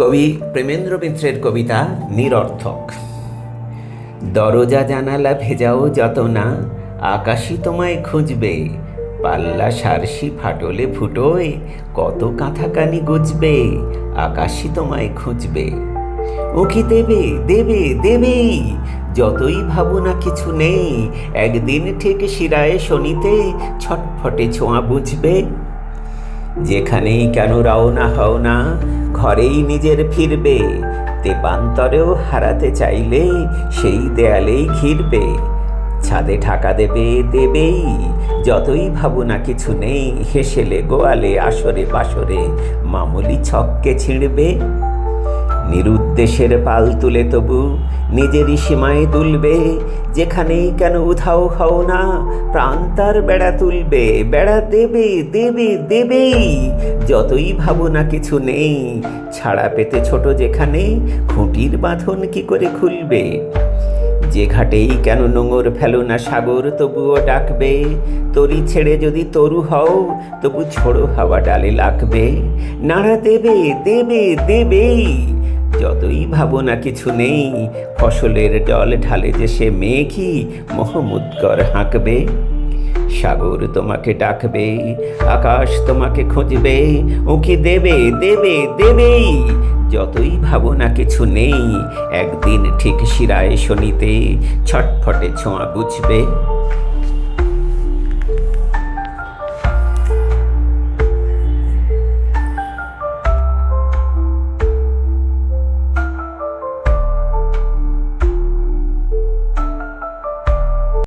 কবি প্রেমেন্দ্র মিত্রের কবিতা নিরর্থক। দরজা জানালা ভেজাও যত না, আকাশই তোমায় খুঁজবে, পাল্লা সারসি ফাটলে ফুটোয়, কত কাঁথাকানি গুজবে, আকাশই তোমায় খুঁজবে। উকি দেবে দেবে, দেবেই, যতই ভাবো না কিছু নেই, একদিন ঠিক শিরায় শনিতে ছটফটে ছোঁয়া বুঝবে। যেখানেই কেন রওনা হও না ঘরেই নিজের ফিরবে। তেপান্তরেও হারাতে চাইলে সেই দেয়ালেই ঘিরবে। ছাদে ঢাকা দেবে, দেবেই। যতই ভাবু না কিছু নেই, হেসেলে গোয়ালে, আসরে বাসরে মামুলি ছককে ছিঁড়বে। নিরুদ্দেশের পাল তুলে তবু নিজেরই সীমায় তুলবে, যেখানেই কেন উধাও হও না, প্রাণ তার বেড়া তুলবে, বেড়া দেবে দেবে, দেবেই। যতই ভাবো না কিছু নেই, ছাড়া পেতে ছোট যেখানে, খুঁটির বাঁধন কি করে খুলবে? যে ঘাটেই কেন নোঙর ফেলো না সাগর, তবুও ডাকবে, তরি ছেড়ে যদি তরু হও, তবু ছোড়ো হাওয়া ডালে লাগবে। নাড়া দেবে দেবে, দেবেই। যতই ভাবো না কিছু নেই, ফসলের জল ঢালে যে সে মেঘই মোহাম্মদকর হাঁকবে। সাগর তোমাকে ডাকবে, আকাশ তোমাকে খুঁজবে, উকি দেবে দেবে, দেবেই। যতই ভাবো না কিছু নেই, একদিন ঠিক শিরায় শনিতে ছটফটে ছোঁয়া বুঝবে।